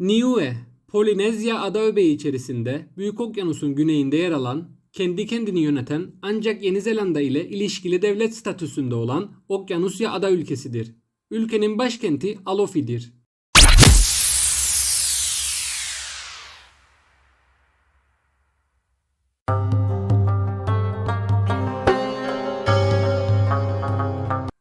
Niue, Polinezya ada öbeği içerisinde Büyük Okyanus'un güneyinde yer alan, kendi kendini yöneten ancak Yeni Zelanda ile ilişkili devlet statüsünde olan Okyanusya ada ülkesidir. Ülkenin başkenti Alofi'dir.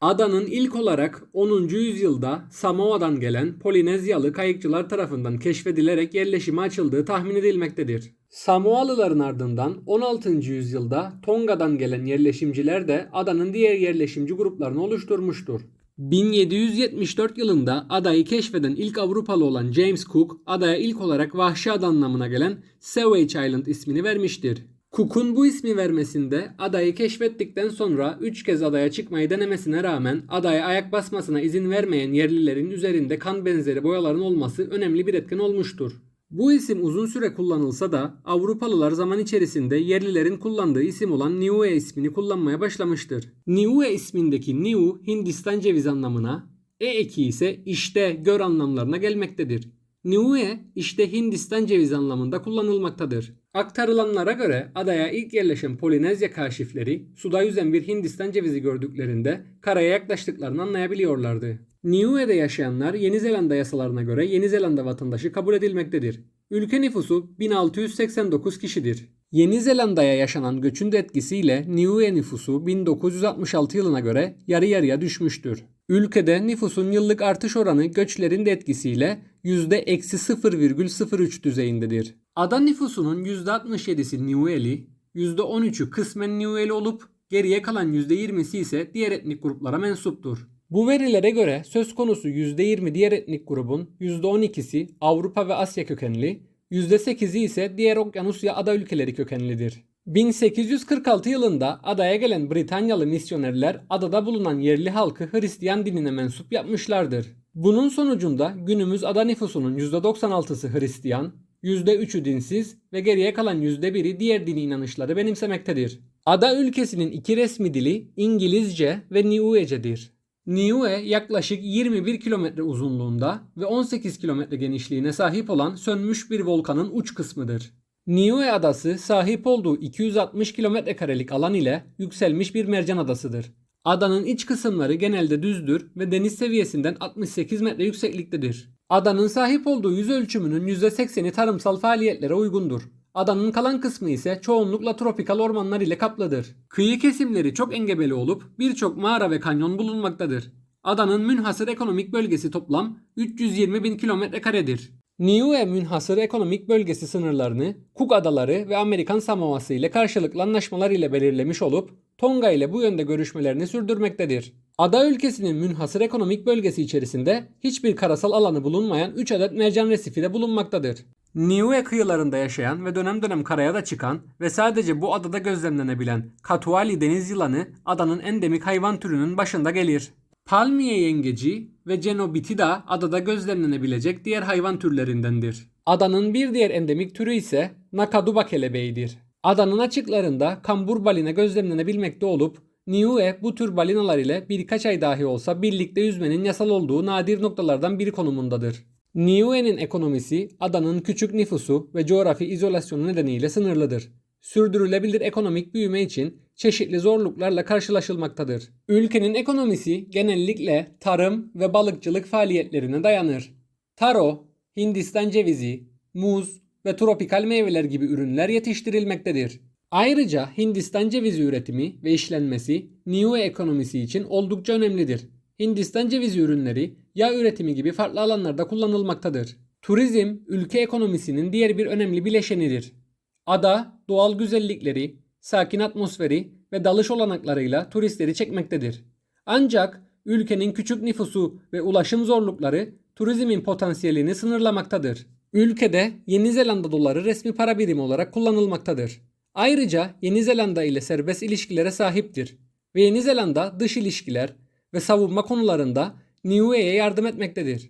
Adanın ilk olarak 10. yüzyılda Samoa'dan gelen Polinezyalı kayıkçılar tarafından keşfedilerek yerleşime açıldığı tahmin edilmektedir. Samoalıların ardından 16. yüzyılda Tonga'dan gelen yerleşimciler de adanın diğer yerleşimci gruplarını oluşturmuştur. 1774 yılında adayı keşfeden ilk Avrupalı olan James Cook adaya ilk olarak vahşi ada anlamına gelen Savage Island ismini vermiştir. Cook'un bu ismi vermesinde adayı keşfettikten sonra 3 kez adaya çıkmayı denemesine rağmen adaya ayak basmasına izin vermeyen yerlilerin üzerinde kan benzeri boyaların olması önemli bir etken olmuştur. Bu isim uzun süre kullanılsa da Avrupalılar zaman içerisinde yerlilerin kullandığı isim olan Niue ismini kullanmaya başlamıştır. Niue ismindeki Niu Hindistan cevizi anlamına, E eki ise işte gör anlamlarına gelmektedir. Niue işte Hindistan cevizi anlamında kullanılmaktadır. Aktarılanlara göre adaya ilk yerleşen Polinezya kaşifleri suda yüzen bir Hindistan cevizi gördüklerinde karaya yaklaştıklarını anlayabiliyorlardı. Niue'de yaşayanlar Yeni Zelanda yasalarına göre Yeni Zelanda vatandaşı kabul edilmektedir. Ülke nüfusu 1689 kişidir. Yeni Zelanda'ya yaşanan göçün de etkisiyle Niue nüfusu 1966 yılına göre yarı yarıya düşmüştür. Ülkede nüfusun yıllık artış oranı göçlerin de etkisiyle %-0,03 düzeyindedir. Ada nüfusunun %67'si Niueli, %13'ü kısmen Niueli olup geriye kalan %20'si ise diğer etnik gruplara mensuptur. Bu verilere göre söz konusu %20 diğer etnik grubun %12'si Avrupa ve Asya kökenli, %8'i ise diğer Okyanusya ada ülkeleri kökenlidir. 1846 yılında adaya gelen Britanyalı misyonerler adada bulunan yerli halkı Hristiyan dinine mensup yapmışlardır. Bunun sonucunda günümüz ada nüfusunun %96'sı Hristiyan, %3'ü dinsiz ve geriye kalan %1'i diğer dini inanışları benimsemektedir. Ada ülkesinin iki resmi dili İngilizce ve Niue'cedir. Niue yaklaşık 21 kilometre uzunluğunda ve 18 kilometre genişliğine sahip olan sönmüş bir volkanın uç kısmıdır. Niue adası sahip olduğu 260 kilometre karelik alan ile yükselmiş bir mercan adasıdır. Adanın iç kısımları genelde düzdür ve deniz seviyesinden 68 metre yüksekliktedir. Adanın sahip olduğu yüz ölçümünün %80'i tarımsal faaliyetlere uygundur. Adanın kalan kısmı ise çoğunlukla tropikal ormanlar ile kaplıdır. Kıyı kesimleri çok engebeli olup birçok mağara ve kanyon bulunmaktadır. Adanın münhasır ekonomik bölgesi toplam 320 bin kilometre karedir. Niue münhasır ekonomik bölgesi sınırlarını Cook Adaları ve Amerikan Samoası ile karşılıklı anlaşmalar ile belirlemiş olup Tonga ile bu yönde görüşmelerini sürdürmektedir. Ada ülkesinin münhasır ekonomik bölgesi içerisinde hiçbir karasal alanı bulunmayan 3 adet mercan resifi de bulunmaktadır. Niue kıyılarında yaşayan ve dönem dönem karaya da çıkan ve sadece bu adada gözlemlenebilen Katuali deniz yılanı adanın endemik hayvan türünün başında gelir. Palmiye yengeci ve cenobiti de adada gözlemlenebilecek diğer hayvan türlerindendir. Adanın bir diğer endemik türü ise Nakaduba kelebeğidir. Adanın açıklarında kambur balina gözlemlenebilmekte olup Niue bu tür balinalar ile birkaç ay dahi olsa birlikte yüzmenin yasal olduğu nadir noktalardan biri konumundadır. Niue'nin ekonomisi adanın küçük nüfusu ve coğrafi izolasyonu nedeniyle sınırlıdır. Sürdürülebilir ekonomik büyüme için çeşitli zorluklarla karşılaşılmaktadır. Ülkenin ekonomisi genellikle tarım ve balıkçılık faaliyetlerine dayanır. Taro, Hindistan cevizi, muz ve tropikal meyveler gibi ürünler yetiştirilmektedir. Ayrıca Hindistan cevizi üretimi ve işlenmesi Niue ekonomisi için oldukça önemlidir. Hindistan cevizi ürünleri yağ üretimi gibi farklı alanlarda kullanılmaktadır. Turizm ülke ekonomisinin diğer bir önemli bileşenidir. Ada doğal güzellikleri, sakin atmosferi ve dalış olanaklarıyla turistleri çekmektedir. Ancak ülkenin küçük nüfusu ve ulaşım zorlukları turizmin potansiyelini sınırlamaktadır. Ülkede Yeni Zelanda doları resmi para birimi olarak kullanılmaktadır. Ayrıca Yeni Zelanda ile serbest ilişkilere sahiptir ve Yeni Zelanda dış ilişkiler ve savunma konularında Niue'ye yardım etmektedir.